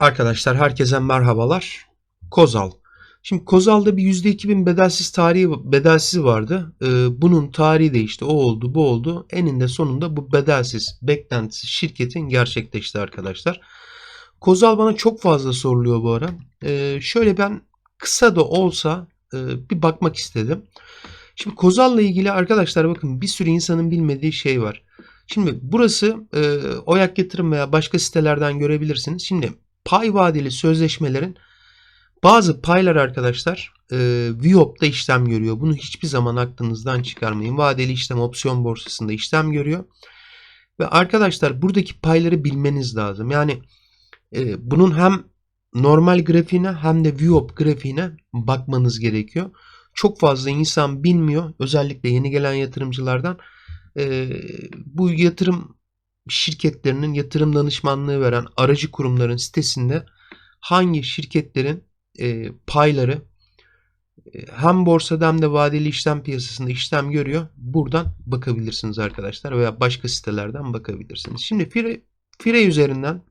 Arkadaşlar herkese merhabalar. Kozal. Şimdi Kozal'da bir %2000 bedelsiz tarihi bedelsiz vardı. Ee, bunun tarihi değişti. O oldu, bu oldu. Eninde sonunda bu bedelsiz, beklentisiz şirketin gerçekleşti arkadaşlar. Kozal bana çok fazla soruluyor bu ara. Ee, şöyle ben kısa da olsa e, bir bakmak istedim. Şimdi Kozal'la ilgili arkadaşlar bakın bir sürü insanın bilmediği şey var. Şimdi burası e, Oyak Yatırım veya başka sitelerden görebilirsiniz. Şimdi pay vadeli sözleşmelerin bazı paylar arkadaşlar e, Viop'ta işlem görüyor. Bunu hiçbir zaman aklınızdan çıkarmayın. Vadeli işlem opsiyon borsasında işlem görüyor. Ve arkadaşlar buradaki payları bilmeniz lazım. Yani e, bunun hem normal grafiğine hem de Viop grafiğine bakmanız gerekiyor. Çok fazla insan bilmiyor. Özellikle yeni gelen yatırımcılardan e, bu yatırım şirketlerinin yatırım danışmanlığı veren aracı kurumların sitesinde hangi şirketlerin e, payları e, hem borsada hem de vadeli işlem piyasasında işlem görüyor. Buradan bakabilirsiniz arkadaşlar veya başka sitelerden bakabilirsiniz. Şimdi Fire, Fire üzerinden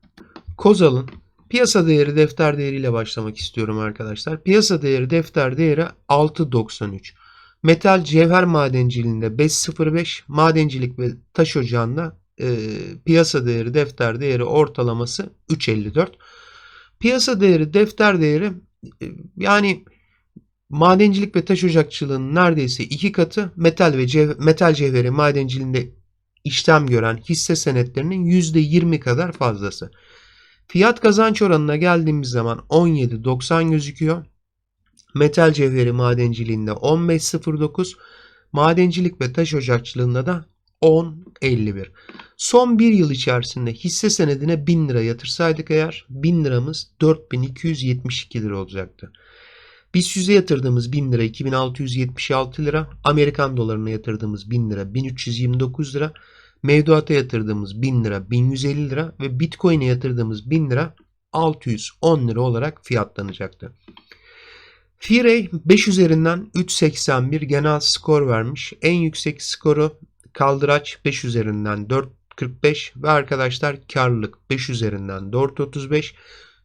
Kozal'ın piyasa değeri defter değeriyle başlamak istiyorum arkadaşlar. Piyasa değeri defter değeri 6.93. Metal cevher madenciliğinde 5.05, madencilik ve taş ocağında e, piyasa değeri defter değeri ortalaması 3.54. Piyasa değeri defter değeri e, yani madencilik ve taş ocakçılığının neredeyse iki katı metal ve cev metal cevheri madenciliğinde işlem gören hisse senetlerinin %20 kadar fazlası. Fiyat kazanç oranına geldiğimiz zaman 17.90 gözüküyor. Metal cevheri madenciliğinde 15.09, madencilik ve taş ocakçılığında da 10.51. Son bir yıl içerisinde hisse senedine 1000 lira yatırsaydık eğer 1000 liramız 4272 lira olacaktı. Biz yüze yatırdığımız 1000 lira 2676 lira, Amerikan dolarına yatırdığımız 1000 lira 1329 lira, mevduata yatırdığımız 1000 lira 1150 lira ve Bitcoin'e yatırdığımız 1000 lira 610 lira olarak fiyatlanacaktı. Firey 5 üzerinden 3.81 genel skor vermiş. En yüksek skoru kaldıraç 5 üzerinden 4.45 ve arkadaşlar karlılık 5 üzerinden 4.35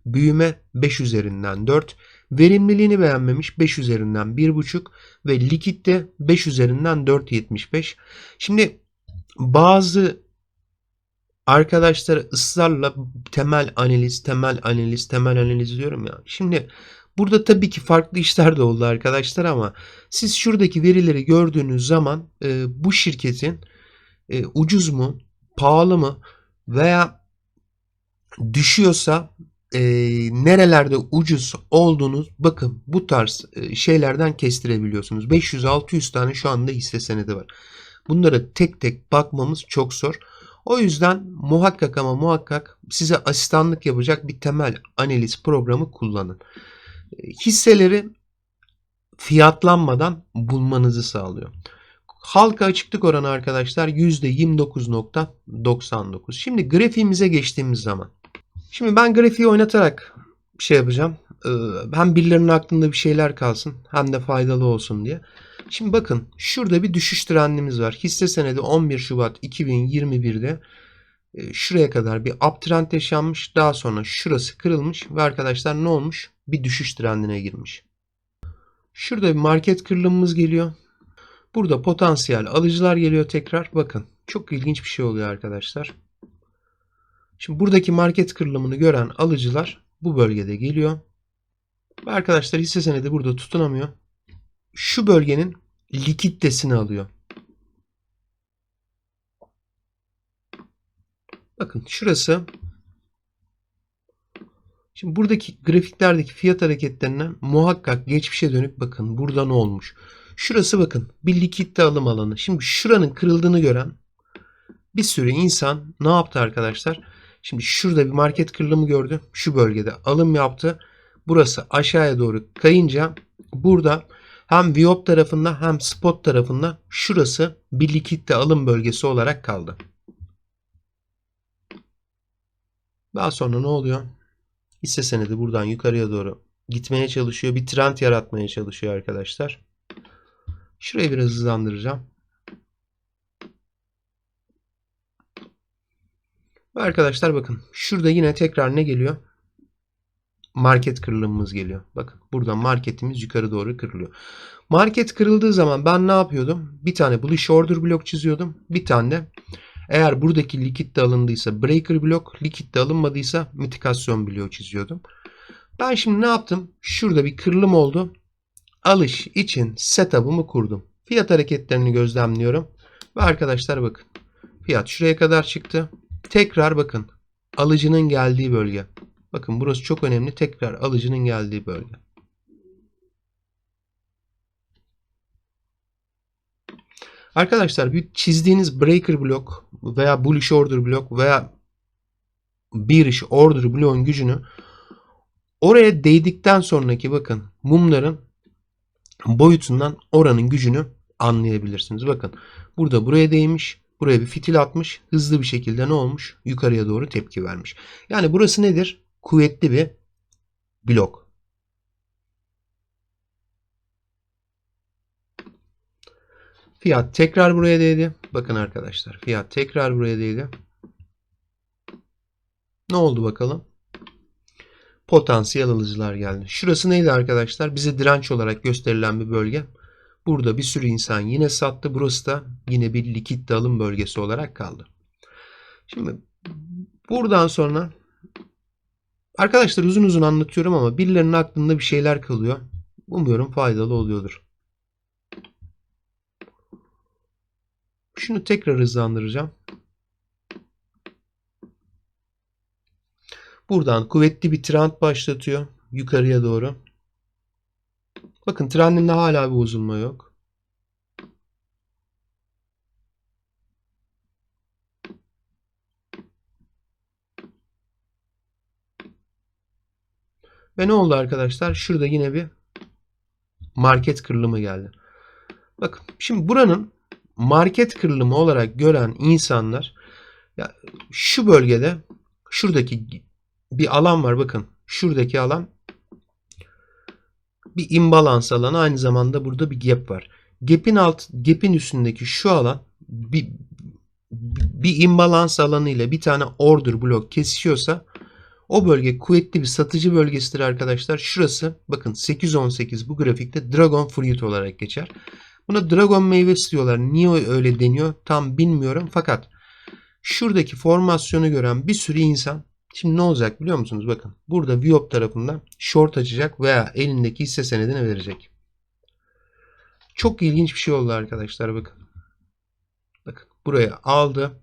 büyüme 5 üzerinden 4 verimliliğini beğenmemiş 5 üzerinden 1.5 ve likitte 5 üzerinden 4.75 şimdi bazı arkadaşlar ısrarla temel analiz temel analiz temel analiz diyorum ya. Şimdi Burada tabii ki farklı işler de oldu arkadaşlar ama siz şuradaki verileri gördüğünüz zaman e, bu şirketin e, ucuz mu, pahalı mı veya düşüyorsa e, nerelerde ucuz olduğunu bakın bu tarz e, şeylerden kestirebiliyorsunuz. 500-600 tane şu anda hisse senedi var. Bunlara tek tek bakmamız çok zor. O yüzden muhakkak ama muhakkak size asistanlık yapacak bir temel analiz programı kullanın hisseleri fiyatlanmadan bulmanızı sağlıyor. Halka açıklık oranı arkadaşlar %29.99. Şimdi grafiğimize geçtiğimiz zaman. Şimdi ben grafiği oynatarak şey yapacağım. Ee, hem birilerinin aklında bir şeyler kalsın hem de faydalı olsun diye. Şimdi bakın şurada bir düşüş trendimiz var. Hisse senedi 11 Şubat 2021'de e, şuraya kadar bir uptrend yaşanmış. Daha sonra şurası kırılmış ve arkadaşlar ne olmuş? Bir düşüş trendine girmiş. Şurada bir market kırılımımız geliyor. Burada potansiyel alıcılar geliyor tekrar. Bakın çok ilginç bir şey oluyor arkadaşlar. Şimdi buradaki market kırılımını gören alıcılar bu bölgede geliyor. Arkadaşlar hisse senedi burada tutunamıyor. Şu bölgenin likiditesini alıyor. Bakın şurası. Şimdi buradaki grafiklerdeki fiyat hareketlerinden muhakkak geçmişe dönüp bakın burada ne olmuş. Şurası bakın bir likitte alım alanı. Şimdi şuranın kırıldığını gören bir sürü insan ne yaptı arkadaşlar? Şimdi şurada bir market kırılımı gördü. Şu bölgede alım yaptı. Burası aşağıya doğru kayınca burada hem Viop tarafında hem spot tarafında şurası bir likitte alım bölgesi olarak kaldı. Daha sonra ne oluyor? Hisse senedi buradan yukarıya doğru gitmeye çalışıyor. Bir trend yaratmaya çalışıyor arkadaşlar. Şurayı biraz hızlandıracağım. Ve arkadaşlar bakın şurada yine tekrar ne geliyor? market kırılımımız geliyor. Bakın burada marketimiz yukarı doğru kırılıyor. Market kırıldığı zaman ben ne yapıyordum? Bir tane bullish order blok çiziyordum. Bir tane eğer buradaki likit de alındıysa breaker blok, likit de alınmadıysa mitikasyon bloğu çiziyordum. Ben şimdi ne yaptım? Şurada bir kırılım oldu. Alış için setup'ımı kurdum. Fiyat hareketlerini gözlemliyorum. Ve arkadaşlar bakın. Fiyat şuraya kadar çıktı. Tekrar bakın. Alıcının geldiği bölge. Bakın burası çok önemli. Tekrar alıcının geldiği bölge. Arkadaşlar bir çizdiğiniz breaker blok veya bullish order blok veya bearish order bloğun gücünü oraya değdikten sonraki bakın mumların boyutundan oranın gücünü anlayabilirsiniz. Bakın burada buraya değmiş. Buraya bir fitil atmış. Hızlı bir şekilde ne olmuş? Yukarıya doğru tepki vermiş. Yani burası nedir? Kuvvetli bir blok. Fiyat tekrar buraya değdi. Bakın arkadaşlar fiyat tekrar buraya değdi. Ne oldu bakalım? Potansiyel alıcılar geldi. Şurası neydi arkadaşlar? Bize direnç olarak gösterilen bir bölge. Burada bir sürü insan yine sattı. Burası da yine bir likit alım bölgesi olarak kaldı. Şimdi buradan sonra arkadaşlar uzun uzun anlatıyorum ama birilerinin aklında bir şeyler kalıyor. Umuyorum faydalı oluyordur. Şunu tekrar hızlandıracağım. Buradan kuvvetli bir trend başlatıyor yukarıya doğru. Bakın trendinde hala bir bozulma yok. Ve ne oldu arkadaşlar? Şurada yine bir market kırılımı geldi. Bakın şimdi buranın market kırılımı olarak gören insanlar ya şu bölgede şuradaki bir alan var bakın. Şuradaki alan bir imbalans alanı aynı zamanda burada bir gap var. Gap'in alt gap'in üstündeki şu alan bir bir imbalans alanı ile bir tane order blok kesişiyorsa o bölge kuvvetli bir satıcı bölgesidir arkadaşlar. Şurası bakın 818 bu grafikte Dragon Fruit olarak geçer. Buna Dragon meyvesi diyorlar. Niye öyle deniyor tam bilmiyorum fakat şuradaki formasyonu gören bir sürü insan Şimdi ne olacak biliyor musunuz? Bakın burada Viop tarafından short açacak veya elindeki hisse senedini verecek. Çok ilginç bir şey oldu arkadaşlar bakın. Bakın buraya aldı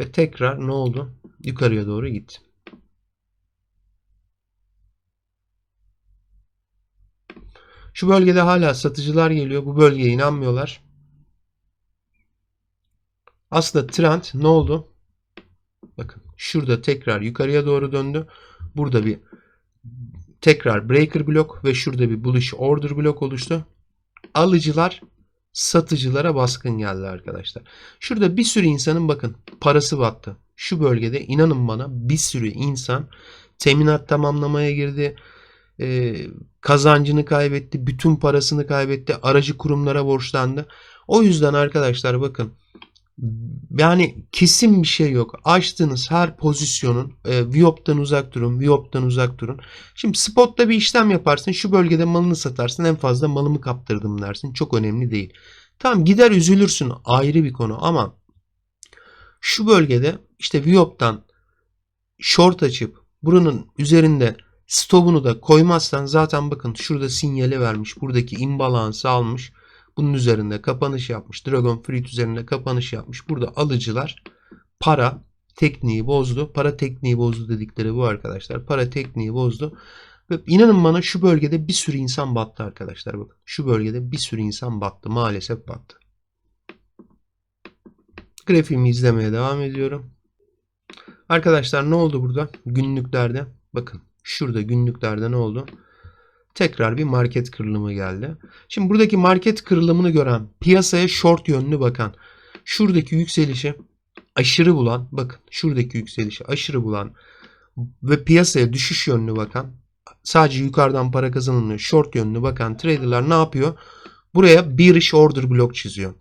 ve tekrar ne oldu? Yukarıya doğru gitti. Şu bölgede hala satıcılar geliyor. Bu bölgeye inanmıyorlar. Aslında trend ne oldu? Bakın şurada tekrar yukarıya doğru döndü. Burada bir tekrar breaker blok ve şurada bir bullish order blok oluştu. Alıcılar satıcılara baskın geldi arkadaşlar. Şurada bir sürü insanın bakın parası battı. Şu bölgede inanın bana bir sürü insan teminat tamamlamaya girdi. Ee, kazancını kaybetti. Bütün parasını kaybetti. Aracı kurumlara borçlandı. O yüzden arkadaşlar bakın yani kesin bir şey yok. Açtığınız her pozisyonun e, Viop'tan uzak durun, Viop'tan uzak durun. Şimdi spotta bir işlem yaparsın. Şu bölgede malını satarsın. En fazla malımı kaptırdım dersin. Çok önemli değil. Tamam gider üzülürsün. Ayrı bir konu ama şu bölgede işte Viop'tan short açıp buranın üzerinde stopunu da koymazsan zaten bakın şurada sinyali vermiş. Buradaki imbalansı almış. Bunun üzerinde kapanış yapmış. Dragon Fruit üzerinde kapanış yapmış. Burada alıcılar para tekniği bozdu. Para tekniği bozdu dedikleri bu arkadaşlar. Para tekniği bozdu. Ve inanın bana şu bölgede bir sürü insan battı arkadaşlar. Bakın şu bölgede bir sürü insan battı. Maalesef battı. Grafiğimi izlemeye devam ediyorum. Arkadaşlar ne oldu burada? Günlüklerde. Bakın şurada günlüklerde ne oldu? tekrar bir market kırılımı geldi. Şimdi buradaki market kırılımını gören, piyasaya short yönlü bakan, şuradaki yükselişi aşırı bulan, bakın şuradaki yükselişi aşırı bulan ve piyasaya düşüş yönlü bakan, sadece yukarıdan para kazanılıyor, short yönlü bakan traderlar ne yapıyor? Buraya bearish order blok çiziyor.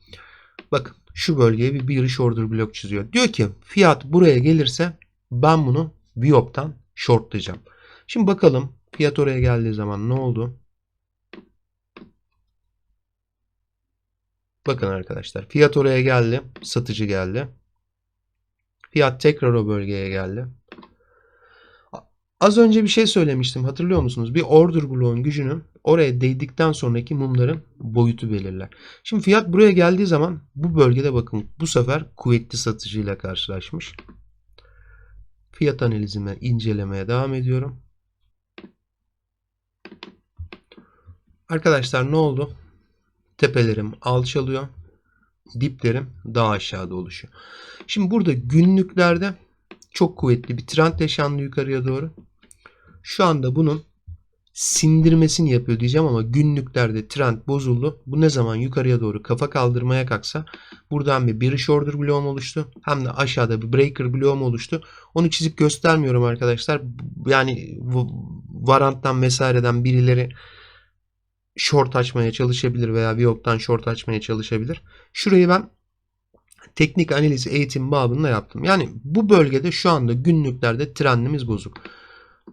Bakın şu bölgeye bir bearish order blok çiziyor. Diyor ki fiyat buraya gelirse ben bunu Viop'tan shortlayacağım. Şimdi bakalım fiyat oraya geldiği zaman ne oldu? Bakın arkadaşlar fiyat oraya geldi. Satıcı geldi. Fiyat tekrar o bölgeye geldi. Az önce bir şey söylemiştim hatırlıyor musunuz? Bir order bloğun gücünü oraya değdikten sonraki mumların boyutu belirler. Şimdi fiyat buraya geldiği zaman bu bölgede bakın bu sefer kuvvetli satıcıyla karşılaşmış. Fiyat analizime incelemeye devam ediyorum. Arkadaşlar ne oldu? Tepelerim alçalıyor. Diplerim daha aşağıda oluşuyor. Şimdi burada günlüklerde çok kuvvetli bir trend yaşandı yukarıya doğru. Şu anda bunun sindirmesini yapıyor diyeceğim ama günlüklerde trend bozuldu. Bu ne zaman yukarıya doğru kafa kaldırmaya kalksa buradan bir bearish order bloğum oluştu. Hem de aşağıda bir breaker bloğum oluştu. Onu çizip göstermiyorum arkadaşlar. Yani varanttan vesaireden birileri short açmaya çalışabilir veya Viyop'tan short açmaya çalışabilir. Şurayı ben teknik analiz eğitim babında yaptım. Yani bu bölgede şu anda günlüklerde trendimiz bozuk.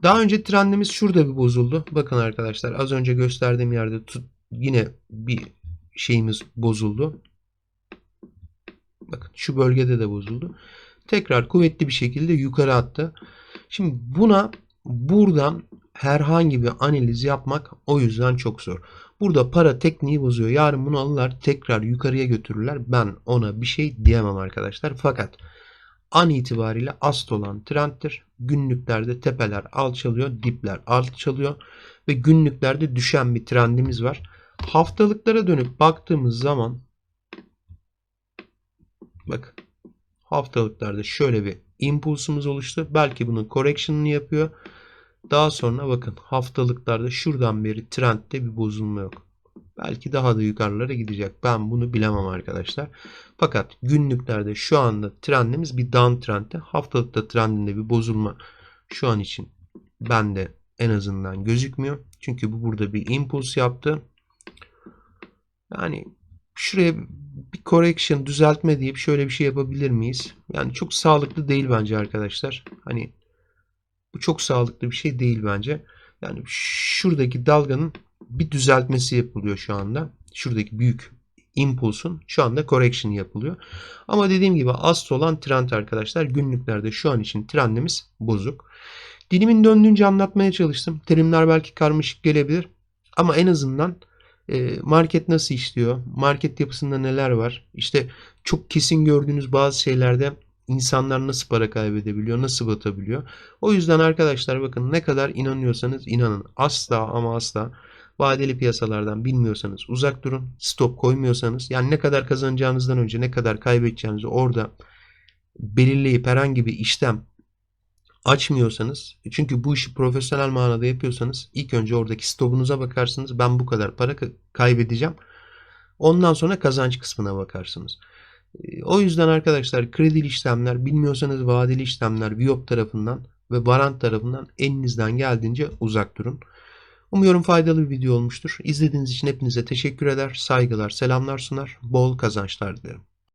Daha önce trendimiz şurada bir bozuldu. Bakın arkadaşlar az önce gösterdiğim yerde tut, yine bir şeyimiz bozuldu. Bakın şu bölgede de bozuldu. Tekrar kuvvetli bir şekilde yukarı attı. Şimdi buna buradan herhangi bir analiz yapmak o yüzden çok zor. Burada para tekniği bozuyor. Yarın bunu alırlar tekrar yukarıya götürürler. Ben ona bir şey diyemem arkadaşlar. Fakat an itibariyle ast olan trendtir. Günlüklerde tepeler alçalıyor, dipler alçalıyor ve günlüklerde düşen bir trendimiz var. Haftalıklara dönüp baktığımız zaman bak haftalıklarda şöyle bir impulsumuz oluştu. Belki bunun correction'ını yapıyor. Daha sonra bakın haftalıklarda şuradan beri trendde bir bozulma yok. Belki daha da yukarılara gidecek. Ben bunu bilemem arkadaşlar. Fakat günlüklerde şu anda trendimiz bir down trendde. Haftalıkta trendinde bir bozulma şu an için bende en azından gözükmüyor. Çünkü bu burada bir impuls yaptı. Yani şuraya bir correction düzeltme deyip şöyle bir şey yapabilir miyiz? Yani çok sağlıklı değil bence arkadaşlar. Hani bu çok sağlıklı bir şey değil bence. Yani şuradaki dalganın bir düzeltmesi yapılıyor şu anda. Şuradaki büyük impulsun şu anda correction yapılıyor. Ama dediğim gibi ast olan trend arkadaşlar günlüklerde şu an için trendimiz bozuk. Dilimin döndüğünce anlatmaya çalıştım. Terimler belki karmaşık gelebilir. Ama en azından e, market nasıl işliyor? Market yapısında neler var? İşte çok kesin gördüğünüz bazı şeylerde insanlar nasıl para kaybedebiliyor, nasıl batabiliyor. O yüzden arkadaşlar bakın ne kadar inanıyorsanız inanın. Asla ama asla vadeli piyasalardan bilmiyorsanız uzak durun. Stop koymuyorsanız yani ne kadar kazanacağınızdan önce ne kadar kaybedeceğinizi orada belirleyip herhangi bir işlem açmıyorsanız çünkü bu işi profesyonel manada yapıyorsanız ilk önce oradaki stopunuza bakarsınız. Ben bu kadar para kaybedeceğim. Ondan sonra kazanç kısmına bakarsınız. O yüzden arkadaşlar kredili işlemler bilmiyorsanız vadeli işlemler Viyop tarafından ve Varant tarafından elinizden geldiğince uzak durun. Umuyorum faydalı bir video olmuştur. İzlediğiniz için hepinize teşekkür eder, saygılar, selamlar sunar, bol kazançlar dilerim.